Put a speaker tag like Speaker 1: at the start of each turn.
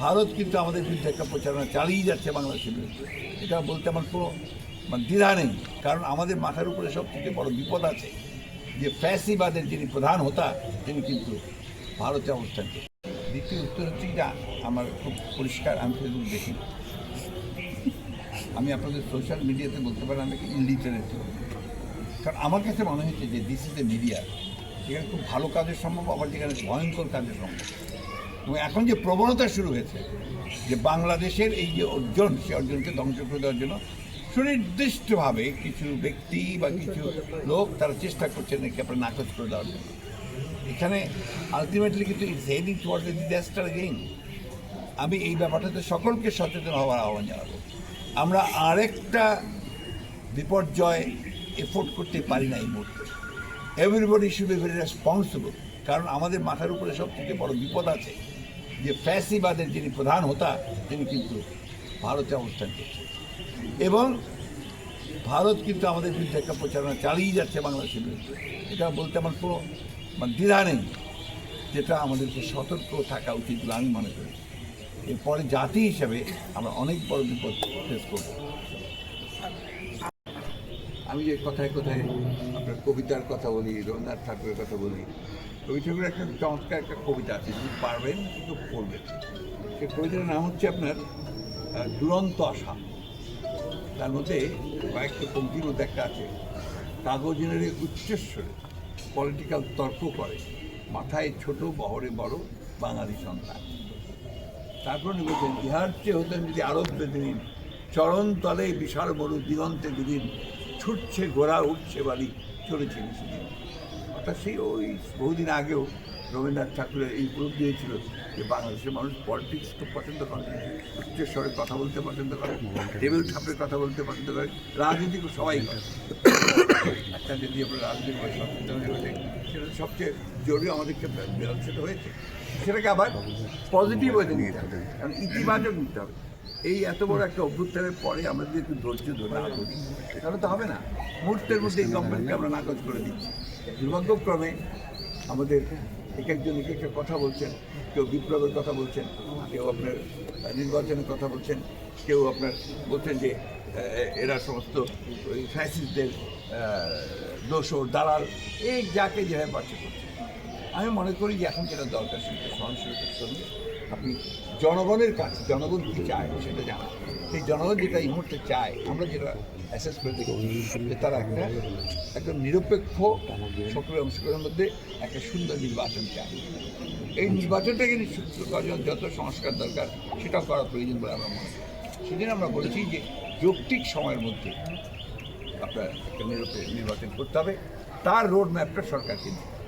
Speaker 1: ভারত কিন্তু আমাদের বিরুদ্ধে একটা প্রচারণা চালিয়ে যাচ্ছে বাংলাদেশের বিরুদ্ধে। এটা বলতে আমার কোনো মানে দ্বিধা নেই। কারণ আমাদের মাথার উপরে সবথেকে বড় বিপদ আছে যে ফ্যাসিবাদের যিনি প্রধান হতা, তিনি কিন্তু ভারতে অবস্থান দ্বিতীয় উত্তর হচ্ছে যা আমার খুব পরিষ্কার, আমি ফেসবুক দেখি। আমি আপনাদের সোশ্যাল মিডিয়াতে বলতে পারেন আমি ইলিটারেট কারণ আমার কাছে মনে হচ্ছে যে দিস ইজ এ মিডিয়া সেখানে খুব ভালো কাজের সম্ভব, আবার যেখানে ভয়ঙ্কর কাজের সম্ভব। এবং এখন যে প্রবণতা শুরু হয়েছে, যে বাংলাদেশের এই যে অর্জন, সে অর্জনকে ধ্বংস করে দেওয়ার জন্য সুনির্দিষ্টভাবে কিছু ব্যক্তি বা কিছু লোক তারা চেষ্টা করছেন নাকি আপনার নাকচ করে দেওয়ার জন্য। এখানে আলটিমেটলি কিন্তু it's heading toward the disaster gain আমি এই ব্যাপারটাতে সকলকে সচেতন হওয়ার আহ্বান জানাব। আমরা আরেকটা বিপর্যয় এফোর্ড করতে পারি না এই মুহূর্তে। Everybody should be very responsible কারণ আমাদের মাথার উপরে সবথেকে বড় বিপদ আছে যে ফ্যাসিবাদের যিনি প্রধান হতা, তিনি কিন্তু ভারতে অবস্থান করছেন। এবং ভারত কিন্তু আমাদের বিরুদ্ধে একটা প্রচারণা চালিয়ে যাচ্ছে বাংলাদেশের বিরুদ্ধে। এটা বলতে আমার কোনো মানে দ্বিধা নেই, যেটা আমাদেরকে সতর্ক থাকা উচিত বলে আমি মনে করি। এরপরে জাতি হিসাবে আমরা অনেক বড় বিপদ ফেস করব। আমি যে কথায় কথায় আপনার কবিতার কথা বলি, রবীন্দ্রনাথ ঠাকুরের কথা বলি রবি ঠাকুরের একটা চমৎকার একটা কবিতা আছে যদি পারবেন কিন্তু পড়বেন সেই কবিতার নাম হচ্ছে আপনার দুরন্ত আশা। তার মধ্যে কয়েকটা পঙ্ক্তির মধ্যে একটা আছে, কাগজের উচ্চস্বরে পলিটিক্যাল তর্ক করে, মাথায় ছোট, বহরে বড়, বাঙালি সন্তান। তারপর বলছেন ইহার চেয়ে হতেন যদি আরব বেদিন চরণ তলে বিশাল বড় দিগন্তে দুদিন, ছুটছে গোড়া উঠছে বাড়ি চলেছে সেদিন অর্থাৎ সেই ওই বহুদিন আগেও রবীন্দ্রনাথ ঠাকুরের এই উপলব্ধি হয়েছিল যে বাংলাদেশের মানুষ পলিটিক্স খুব পছন্দ করে। উচ্চস্বরে কথা বলতে পছন্দ করে টেবিল ঠাপের কথা বলতে পছন্দ করে রাজনীতি সবাই করে। একটা যদি আমরা হয়ে ওঠে, সেটা সবচেয়ে জরুরি আমাদেরকে সেটা হয়েছে। সেটাকে আবার পজিটিভ ওয়েতে নিয়ে যেতে হবে। কারণ ইতিবাচক নিতে হবে। এই এত বড় একটা অভ্যুত্থানের পরে যদি একটু ধৈর্য ধরে করি তাহলে তো হবে না। মুহূর্তের মধ্যে এই গভর্নমেন্টকে আমরা নাকচ করে দিচ্ছি। দুর্ভাগ্যক্রমে আমাদের এক একজন এক একটা কথা বলছেন, কেউ বিপ্লবের কথা বলছেন, কেউ আপনার নির্বাচনের কথা বলছেন, কেউ আপনার বলছেন যে এরা সমস্ত ওই ফ্যাসিস্টদের দোষর দালাল, এই যাকে যেভাবে পাচ্ছে করছে। আমি মনে করি যে এখন যেটা দরকার সেটা সহনশীলতার সঙ্গে আপনি জনগণের কাছে, জনগণ কী চায় সেটা জানা। সেই জনগণ যেটা এই মুহূর্তে চায়, আমরা যেটা অ্যাসেস করে দেখি যে তারা একটা একটা নিরপেক্ষ, সক্রিয় অংশগ্রহণের মধ্যে একটা সুন্দর নির্বাচন চায়। এই নির্বাচনটাকে যত সংস্কার দরকার, সেটাও করা প্রয়োজন বলে আমরা মনে করি। সেদিন আমরা বলেছি যে যৌক্তিক সময়ের মধ্যে আপনার একটা নিরপেক্ষ নির্বাচন করতে হবে। তার রোড ম্যাপটা সরকারকে হবে।